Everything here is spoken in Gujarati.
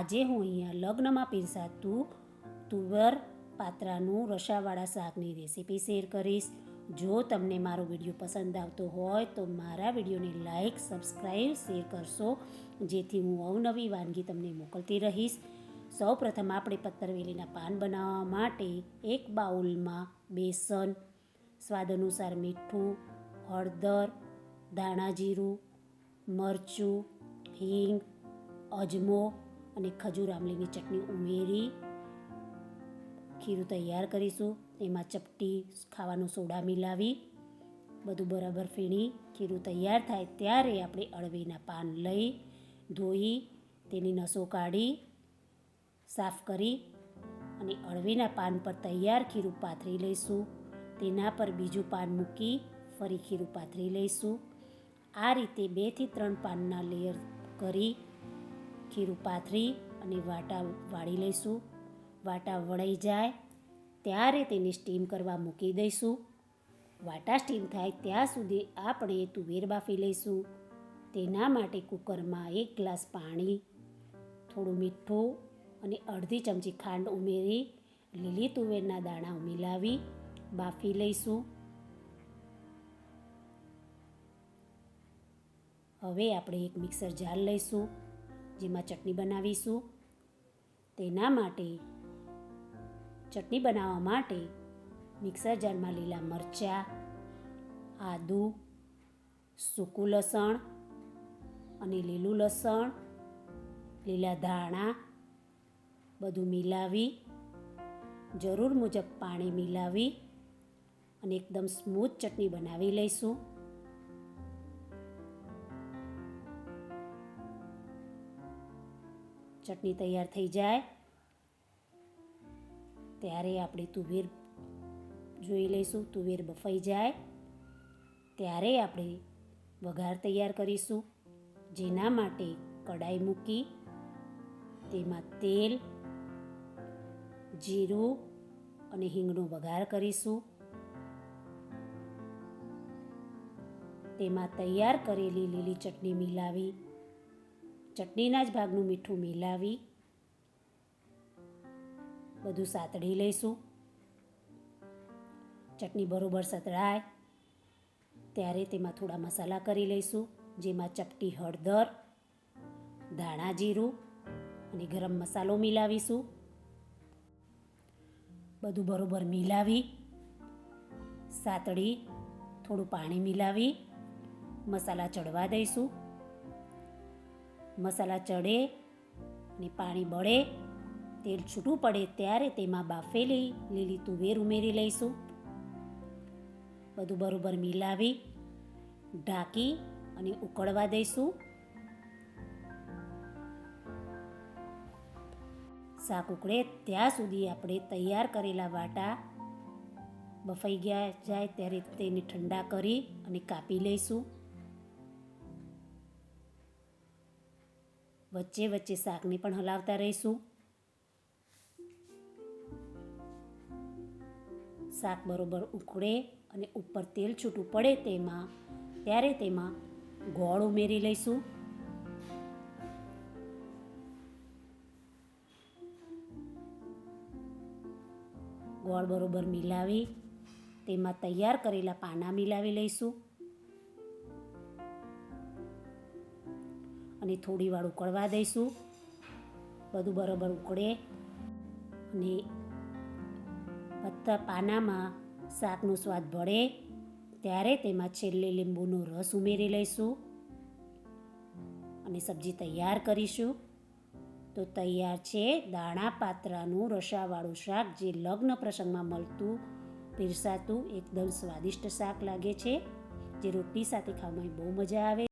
આજે હું અહીંયા લગ્નમાં પીરસાતું તુવર પાત્રાનું રસાવાળા શાકની રેસીપી શેર કરીશ. જો તમને મારો વીડિયો પસંદ આવતો હોય તો મારા વિડીયોને લાઈક, સબસ્ક્રાઈબ, શેર કરશો. જેથી હું અવનવી વાનગી તમને મોકલતી રહીશ. સૌ પ્રથમ આપણે પત્તરવેલીના પાન બનાવવા માટે એક બાઉલમાં બેસન, સ્વાદ અનુસાર મીઠું, હળદર, ધાણા જીરું, મરચું, હિંગ, અજમો અને ખજૂર આમલીની ચટણી ઉમેરી, ખીરું તૈયાર કરીશું. એમાં ચપટી, ખાવાનો સોડા મિલાવી, બધું બરાબર ફીણી ખીરું તૈયાર થાય ત્યારે આપણે અળવીના પાન લઈ, ધોઈ, તેની નસો કાઢી, સાફ કરી અને અળવીના પાન પર તૈયાર ખીરું પાથરી લઈશું. તેના પર બીજું પાન મૂકી ફરી ખીરું પાથરી લઈશું. આ રીતે બેથી ત્રણ પાનના લેયર કરી ખીરું પાથરી અને વાટા વાળી લઈશું. વાટા વળાઈ જાય ત્યારે તેને સ્ટીમ કરવા મૂકી દઈશું. વાટા સ્ટીમ થાય ત્યાં સુધી આપણે તુવેર બાફી લઈશું. તેના માટે કુકરમાં એક ગ્લાસ પાણી, થોડું મીઠું અને અડધી ચમચી ખાંડ ઉમેરી લીલી તુવેરના દાણા મિલાવી બાફી લઈશું. હવે આપણે એક મિક્સર જાર લઈશું. જેમાં ચટણી બનાવીશું. તેના માટે ચટણી બનાવવા માટે મિક્સર જારમાં લીલા મરચાં, આદું, સૂકું લસણ અને લીલું લસણ, લીલા ધાણા, બધું મિલાવી. જરૂર મુજબ પાણી મિલાવી અને એકદમ સ્મૂથ ચટણી બનાવી લઈશું. ચટણી તૈયાર થઈ જાય. ત્યારે આપણે તુવેર જોઈ લઈશું, તુવેર બફાઈ જાય. ત્યારે આપણે વઘાર તૈયાર કરીશું, જેના માટે કડાઈ મૂકી, તેમાં તેલ, જીરું અને હિંગનો વઘાર કરીશું. તેમાં તૈયાર કરેલી લીલી ચટણી મિલાવી ચટણીના જ ભાગનું મીઠું મિલાવી. બધું સાતડી લઈશું. ચટણી બરોબર સતળાય. ત્યારે તેમાં થોડા મસાલા કરી લઈશું, જેમાં ચપટી હળદર, ધાણા જીરું અને ગરમ મસાલો મિલાવીશું. બધું બરોબર મિલાવી સાતડી થોડું પાણી મિલાવી, મસાલા ચડવા દઈશું. મસાલા ચડે અને પાણી બળે, તેલ છૂટું પડે ત્યારે તેમાં બાફેલી લીલી તુવેર ઉમેરી લઈશું. બધું બરોબર મિલાવી, ઢાંકી અને ઉકળવા દઈશું. શાક ઉકળે ત્યાં સુધી આપણે તૈયાર કરેલા વાટા બફાઈ ગયા જાય ત્યારે તેને ઠંડા કરી અને કાપી લઈશું. વચ્ચે વચ્ચે શાકને પણ હલાવતા રહીશું. શાક બરોબર ઉકળે અને ઉપર તેલ છૂટું પડે તેમાં, ત્યારે તેમાં ગોળ ઉમેરી લઈશું. ગોળ બરોબર મિલાવી, તેમાં તૈયાર કરેલા પાના મિલાવી લઈશું. અને થોડી વાર ઉકળવા દઈશું. બધું બરોબર ઉકળે. અને પત્તા પાનામાં શાકનો સ્વાદ ભળે, ત્યારે તેમાં છેલ્લે લીંબુનો રસ ઉમેરી લઈશું. અને સબ્જી તૈયાર કરીશું. તો તૈયાર છે દાણા પાત્રાનું રસાવાળું શાક, જે લગ્ન પ્રસંગમાં મળતું, પીરસાતું, એકદમ સ્વાદિષ્ટ શાક લાગે છે. જે રોટલી સાથે ખાવામાં બહુ મજા આવે.